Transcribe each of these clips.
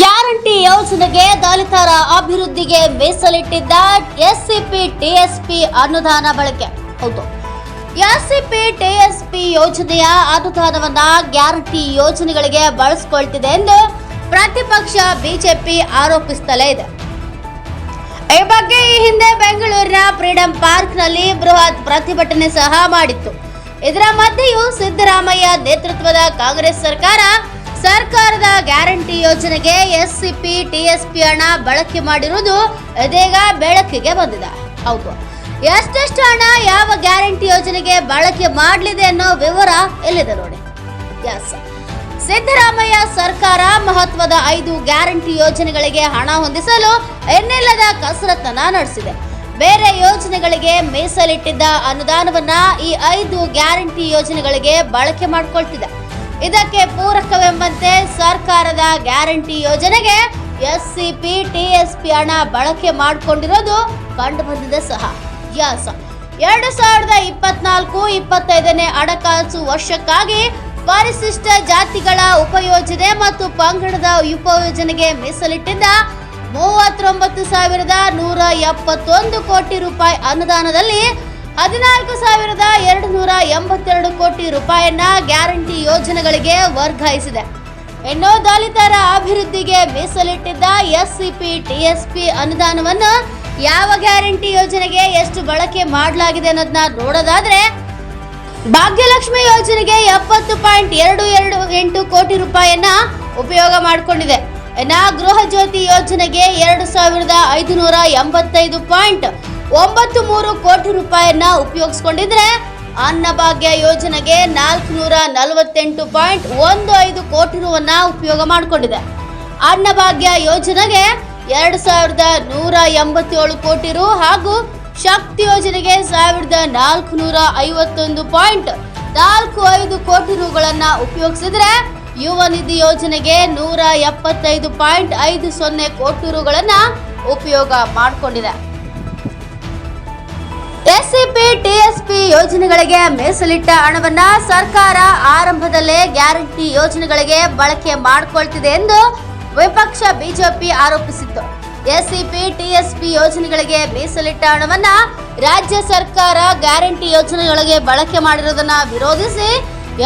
Guarantee ಯೋಜನೆಗೆ ದಲಿತರ ಅಭಿವೃದ್ಧಿಗೆ ಮೀಸಲಿಟ್ಟಿದ್ದ ಎಸ್ಸಿಪಿ ಟಿಎಸ್ಪಿ ಅನುದಾನ ಬಳಕೆ. ಹೌದು. ಎಸ್ಸಿಪಿ ಟಿಎಸ್ಪಿ ಯೋಜನೆಯ ಅನುದಾನವನ್ನ ಗ್ಯಾರಂಟಿ ಯೋಜನೆಗಳಿಗೆ ಬಳಸಿಕೊಳ್ತಿದೆ ಎಂದು ಪ್ರತಿಪಕ್ಷ ಬಿಜೆಪಿ ಆರೋಪಿಸುತ್ತಲೇ ಇದೆ. ಈ ಬಗ್ಗೆ ಈ ಹಿಂದೆ ಬೆಂಗಳೂರಿನ ಫ್ರೀಡಂ ಪಾರ್ಕ್ನಲ್ಲಿ ಬೃಹತ್ ಪ್ರತಿಭಟನೆ ಸಹ ಮಾಡಿತ್ತು. ಇದರ ಮಧ್ಯೆಯೂ ಸಿದ್ದರಾಮಯ್ಯ ನೇತೃತ್ವದ ಕಾಂಗ್ರೆಸ್ ಸರ್ಕಾರ ಗ್ಯಾರಂಟಿ ಯೋಜನೆಗೆ ಎಸ್ಸಿಪಿ, ಟಿಎಸ್ಪಿ ಹಣ ಬಳಕೆ ಮಾಡಿರುವುದು ಇದೀಗ ಬೆಳಕಿಗೆ ಬಂದಿದೆ. ಹೌದು. ಎಷ್ಟೆಷ್ಟು ಹಣ ಯಾವ ಗ್ಯಾರಂಟಿ ಯೋಜನೆಗೆ ಬಳಕೆ ಮಾಡಲಿದೆ ಅನ್ನೋ ವಿವರ ಎಲ್ಲಿದೆ ನೋಡಿ. ಸಿದ್ದರಾಮಯ್ಯ ಸರ್ಕಾರ ಮಹತ್ವದ ಐದು ಗ್ಯಾರಂಟಿ ಯೋಜನೆಗಳಿಗೆ ಹಣ ಹೊಂದಿಸಲು ಎನ್ನೆಲ್ಲದ ಕಸರತ್ತನ್ನ ನಡೆಸಿದೆ. ಬೇರೆ ಯೋಜನೆಗಳಿಗೆ ಮೀಸಲಿಟ್ಟಿದ್ದ ಅನುದಾನವನ್ನ ಈ ಐದು ಗ್ಯಾರಂಟಿ ಯೋಜನೆಗಳಿಗೆ ಬಳಕೆ ಮಾಡಿಕೊಳ್ತಿದೆ. ಇದಕ್ಕೆ ಪೂರಕವೆಂಬಂತೆ ಸರ್ಕಾರದ ಗ್ಯಾರಂಟಿ ಯೋಜನೆಗೆ ಎಸ್ಸಿಪಿ ಟಿಎಸ್ಪಿ ಹಣ ಬಳಕೆ ಮಾಡಿಕೊಂಡಿರೋದು ಕಂಡು ಬಂದಿದೆ ಸಹ. ಯಾಸ. ಎರಡು ಸಾವಿರದ ಇಪ್ಪತ್ನಾಲ್ಕು ಇಪ್ಪತ್ತೈದನೇ ಹಣಕಾಸು ವರ್ಷಕ್ಕಾಗಿ ಪರಿಶಿಷ್ಟ ಜಾತಿಗಳ ಉಪಯೋಜನೆ ಮತ್ತು ಪಂಗಡದ ಉಪಯೋಜನೆಗೆ ಮೀಸಲಿಟ್ಟಿದ್ದ ಮೂವತ್ತೊಂಬತ್ತು ಸಾವಿರದ ನೂರ ಎಪ್ಪತ್ತೊಂದು ಕೋಟಿ ರೂಪಾಯಿ ಅನುದಾನದಲ್ಲಿ ಹದಿನಾಲ್ಕು ಸಾವಿರದ ಎರಡು ನೂರ ಎಂಬತ್ತೆರಡು ಕೋಟಿ ರೂಪಾಯಿಯನ್ನ ಗ್ಯಾರಂಟಿ ಯೋಜನೆಗಳಿಗೆ ವರ್ಗಾಯಿಸಿದೆ. ಇನ್ನು ದಲಿತರ ಅಭಿವೃದ್ಧಿಗೆ ಮೀಸಲಿಟ್ಟಿದ್ದ ಎಸ್ಸಿಪಿ, ಟಿಎಸ್ಪಿ ಅನುದಾನವನ್ನು ಯಾವ ಗ್ಯಾರಂಟಿ ಯೋಜನೆಗೆ ಎಷ್ಟು ಬಳಕೆ ಮಾಡಲಾಗಿದೆ ಅನ್ನೋದನ್ನ ನೋಡೋದಾದ್ರೆ, ಭಾಗ್ಯಲಕ್ಷ್ಮಿ ಯೋಜನೆಗೆ ಎಪ್ಪತ್ತು ಪಾಯಿಂಟ್ ಎರಡು ಎರಡು ಎಂಟು ಕೋಟಿ ರೂಪಾಯಿಯನ್ನ ಉಪಯೋಗ ಮಾಡಿಕೊಂಡಿದೆ. ಇನ್ನ ಗೃಹ ಜ್ಯೋತಿ ಯೋಜನೆಗೆ ಎರಡು ಸಾವಿರದ ಐದುನೂರ ಎಂಬತ್ತೈದು ಪಾಯಿಂಟ್ ಒಂಬತ್ತು ಮೂರು ಕೋಟಿ ರೂಪಾಯಿಯನ್ನ ಉಪಯೋಗಿಸ್ಕೊಂಡಿದ್ರೆ ಅನ್ನಭಾಗ್ಯ ಯೋಜನೆಗೆ ನಾಲ್ಕುನೂರ ನಲವತ್ತೆಂಟು ಪಾಯಿಂಟ್ ಒಂದು ಐದು ಕೋಟಿ ರೂವನ್ನ ಉಪಯೋಗ ಮಾಡಿಕೊಂಡಿದೆ. ಅನ್ನಭಾಗ್ಯ ಯೋಜನೆಗೆ ಎರಡು ಸಾವಿರದ ನೂರ ಎಂಬತ್ತೇಳು ಕೋಟಿ ರು ಹಾಗೂ ಶಕ್ತಿ ಯೋಜನೆಗೆ ಸಾವಿರದ ನಾಲ್ಕುನೂರ ಐವತ್ತೊಂದು ಪಾಯಿಂಟ್ ನಾಲ್ಕು ಐದು ಕೋಟಿ ರುಗಳನ್ನ ಉಪಯೋಗಿಸಿದ್ರೆ ಯುವ ನಿಧಿ ಯೋಜನೆಗೆ ನೂರ ಎಪ್ಪತ್ತೈದು ಪಾಯಿಂಟ್ ಐದು ಸೊನ್ನೆ ಕೋಟಿ ರುಗಳನ್ನ ಉಪಯೋಗ ಮಾಡಿಕೊಂಡಿದೆ. ಎಸ್ಸಿಪಿ ಟಿಎಸ್ಪಿ ಯೋಜನೆಗಳಿಗೆ ಮೀಸಲಿಟ್ಟ ಹಣವನ್ನ ಸರ್ಕಾರ ಆರಂಭದಲ್ಲೇ ಗ್ಯಾರಂಟಿ ಯೋಜನೆಗಳಿಗೆ ಬಳಕೆ ಮಾಡಿಕೊಳ್ತಿದೆ ಎಂದು ವಿಪಕ್ಷ ಬಿಜೆಪಿ ಆರೋಪಿಸಿತ್ತು. ಎಸ್ಸಿಪಿ, ಟಿಎಸ್ಪಿ ಯೋಜನೆಗಳಿಗೆ ಮೀಸಲಿಟ್ಟ ಹಣವನ್ನ ರಾಜ್ಯ ಸರ್ಕಾರ ಗ್ಯಾರಂಟಿ ಯೋಜನೆಗಳಿಗೆ ಬಳಕೆ ಮಾಡಿರುವುದನ್ನ ವಿರೋಧಿಸಿ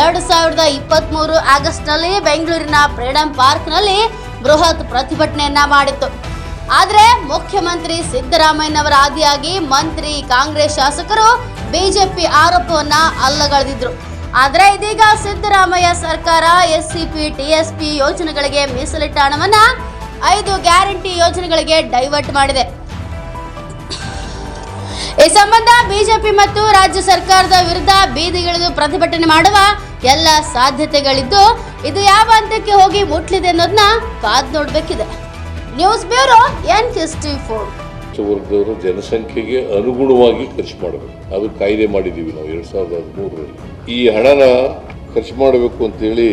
ಎರಡು ಸಾವಿರದ ಇಪ್ಪತ್ತ್ ಮೂರು ಆಗಸ್ಟ್ನಲ್ಲಿ ಬೆಂಗಳೂರಿನ ಫ್ರೀಡಂ ಪಾರ್ಕ್ನಲ್ಲಿ ಬೃಹತ್ ಪ್ರತಿಭಟನೆಯನ್ನ ಮಾಡಿತ್ತು. ಆದರೆ ಮುಖ್ಯಮಂತ್ರಿ ಸಿದ್ದರಾಮಯ್ಯನವರ ಆದಿಯಾಗಿ ಮಂತ್ರಿ ಕಾಂಗ್ರೆಸ್ ಶಾಸಕರು ಬಿಜೆಪಿ ಆರೋಪವನ್ನ ಅಲ್ಲಗಳೆದಿದ್ರು. ಆದರೆ ಇದೀಗ ಸಿದ್ದರಾಮಯ್ಯ ಸರ್ಕಾರ, ಎಸ್ಸಿಪಿ, ಟಿಎಸ್ಪಿ ಯೋಜನೆಗಳಿಗೆ ಮೀಸಲಿಟ್ಟ ಹಣವನ್ನ ಐದು ಗ್ಯಾರಂಟಿ ಯೋಜನೆಗಳಿಗೆ ಡೈವರ್ಟ್ ಮಾಡಿದೆ. ಈ ಸಂಬಂಧ ಬಿಜೆಪಿ ಮತ್ತು ರಾಜ್ಯ ಸರ್ಕಾರದ ವಿರುದ್ಧ ಬೀದಿಗಿಳಿದು ಪ್ರತಿಭಟನೆ ಮಾಡುವ ಎಲ್ಲ ಸಾಧ್ಯತೆಗಳಿದ್ದು, ಇದು ಯಾವ ಹಂತಕ್ಕೆ ಹೋಗಿ ಮುಟ್ಲಿದೆ ಅನ್ನೋದನ್ನ ಕಾದ್ ನೋಡ್ಬೇಕಿದೆ. News bureau N sixty four. ವರ್ಗದವರು ಜನಸಂಖ್ಯೆಗೆ ಅನುಗುಣವಾಗಿ ಖರ್ಚು ಮಾಡಬೇಕು. ಅದು ಕಾಯ್ದೆ ಮಾಡಿದ್ದೀವಿ ನಾವು ಎರಡು ಸಾವಿರದ ಹದಿಮೂರರಲ್ಲಿ. ಈ ಹಣನ ಖರ್ಚು ಮಾಡಬೇಕು ಅಂತೇಳಿ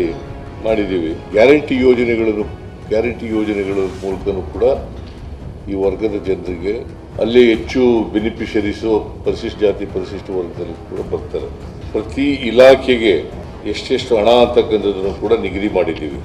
ಮಾಡಿದ್ದೀವಿ. ಗ್ಯಾರಂಟಿ ಯೋಜನೆಗಳನ್ನು, ಗ್ಯಾರಂಟಿ ಯೋಜನೆಗಳ ಮೂಲಕನೂ ಕೂಡ ಈ ವರ್ಗದ ಜನರಿಗೆ ಅಲ್ಲಿ ಹೆಚ್ಚು ಬೆನಿಫಿಷರೀಸು ಪರಿಶಿಷ್ಟ ಜಾತಿ, ಪರಿಶಿಷ್ಟ ವರ್ಗದಲ್ಲಿ ಕೂಡ ಬರ್ತಾರೆ. ಪ್ರತಿ ಇಲಾಖೆಗೆ ಎಷ್ಟೆಷ್ಟು ಹಣ ಅಂತಕ್ಕಂಥದ್ದನ್ನು ಕೂಡ ನಿಗದಿ ಮಾಡಿದ್ದೀವಿ.